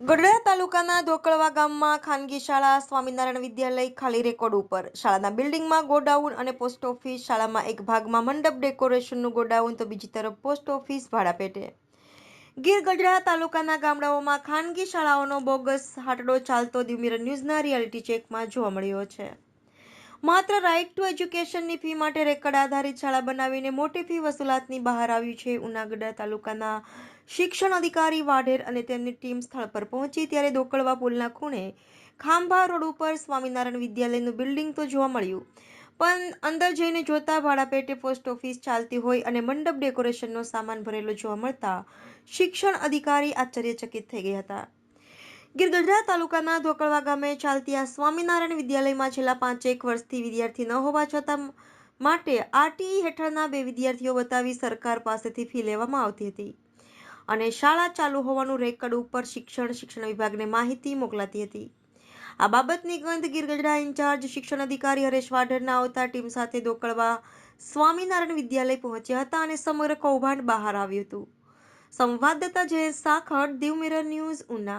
ગઢડા તાલુકાના ધોકળવા ગામમાં ખાનગી શાળા, સ્વામિનારાયણ વિદ્યાલય ખાલી રેકોર્ડ ઉપર. શાળાના બિલ્ડિંગમાં ગોડાઉન અને પોસ્ટ ઓફિસ, શાળામાં એક ભાગમાં મંડપ ડેકોરેશનનું ગોડાઉન, તો બીજી તરફ પોસ્ટ ઓફિસ ભાડા પેટે ગીર ગઢડા તાલુકાના ગામડાઓમાં ખાનગી શાળાઓનો બોગસ હાટડો ચાલતો દિમીર ન્યૂઝના રિયાલિટી ચેકમાં જોવા મળ્યો છે. માત્ર રાઇટ ટુ એજ્યુકેશનની ફી માટે રેકર્ડ આધારિત શાળા બનાવીને મોટી ફી વસૂલાતની બહાર આવ્યું છે. ઉનાગડા તાલુકાના શિક્ષણ અધિકારી વાઢેર અને તેમની ટીમ સ્થળ પર પહોંચી ત્યારે દોકળવા પુલના ખૂણે ખાંભા રોડ ઉપર સ્વામિનારાયણ વિદ્યાલયનું બિલ્ડિંગ તો જોવા મળ્યું. પણ અંદર જઈને જોતા ભાડાપેટે પોસ્ટ ઓફિસ ચાલતી હોય અને મંડપ ડેકોરેશનનો સામાન ભરેલો જોવા મળતા શિક્ષણ અધિકારી આશ્ચર્યચકિત થઈ ગયા હતા. ગીર ગઢડા તાલુકાના ધોકળવા ગામે ચાલતી આ સ્વામિનારાયણ વિદ્યાલયમાં છેલ્લા પાંચેક વર્ષથી વિદ્યાર્થી ન હોવા છતાં માટે આરટીઈ હેઠળના બે વિદ્યાર્થીઓ બતાવી સરકાર પાસેથી ફી લેવામાં આવતી હતી. અને શાળા ચાલુ હોવાનું રેકર્ડ ઉપર શિક્ષણ શિક્ષણ વિભાગને માહિતી મોકલાતી હતી. આ બાબતની ગંધ ગીર ગઢડા ઇન્ચાર્જ શિક્ષણ અધિકારી હરેશ વાઢરના આવતા ટીમ સાથે ધોકળવા સ્વામિનારાયણ વિદ્યાલય પહોંચ્યા હતા અને સમગ્ર કૌભાંડ બહાર આવ્યું હતું. સંવાદદાતા જયેશ સાખડ, દીવ મિરર ન્યૂઝ, ઉના.